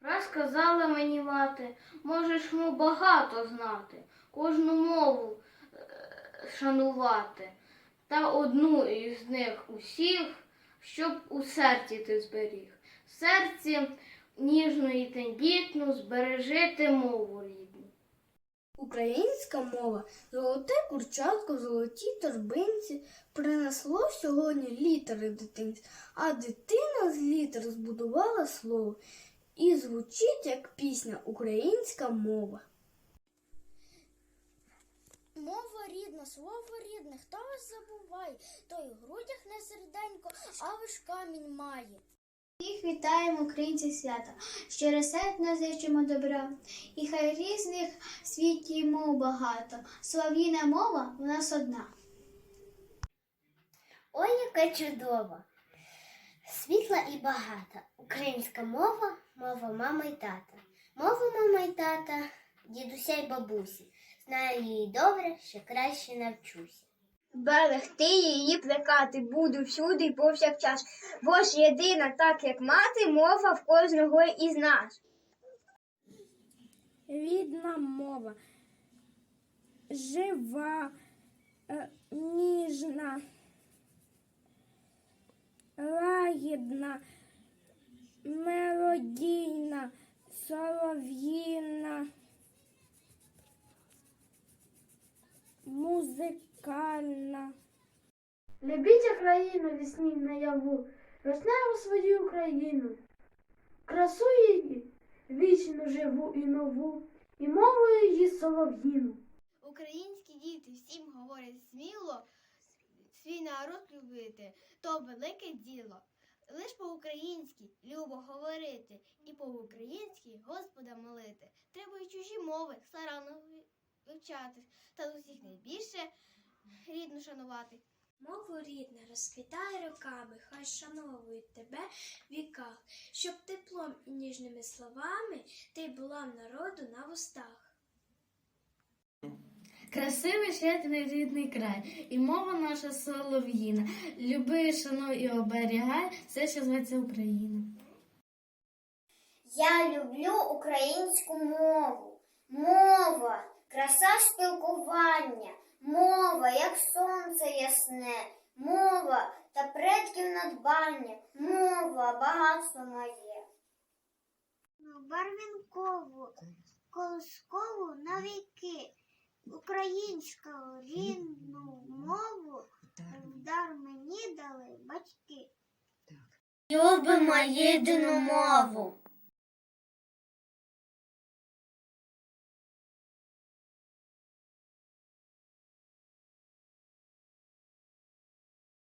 Раз казала мені мати, можеш му багато знати, кожну мову е, шанувати, та одну із них усіх, щоб у серці ти зберіг. В серці ніжну і тендітну збережи мову рідну. Українська мова золоте курчатко в золотій торбинці принесло сьогодні літери дитинці, а дитина з літер збудувала слово. І звучить як пісня українська мова. Мова рідна, слово рідне, хто вас забуває, той в грудях не серденько, а лиш камінь має. Всіх вітаємо українці свята, щиро сердно зичимо добра, і хай різних світі мов багато, слав'їна мова в нас одна. Ой, яка чудова, світла і багата. Українська мова, мова мама й тата. Мова мама й тата, дідуся й бабусі. Знаю її добре, ще краще навчуся. Берегти її плекати буду всюди й повсякчас, бо ж єдина, так як мати, мова в кожного із нас. Рідна мова, жива, е, ніжна, лагідна, мелодійна, солов'їна, музикальна. Любіть країну весні наяву, весневу свою Україну, красу її вічно живу і нову, і мову її солов'їну. Українські діти всім говорять сміло, свій народ любити, то велике діло. Лиш по-українськи любо говорити, і по-українськи Господа молити. Треба й чужі мови старанно вивчати, та з усіх найбільше рідну шанувати. Мову рідна розквітає роками, хай шановують тебе в віках, щоб теплом і ніжними словами ти була в народу на вустах. Красивий щедрий рідний край, і мова наша солов'їна. Люби, шануй і оберігай все, що зветься Україна. Я люблю українську мову. Мова, краса спілкування, мова, як сонце ясне, мова та предків надбання, мова, багатство моє. Барвінкову, колоскову на віки, українську рідну мову в дар мені дали батьки. Любимо єдину мову.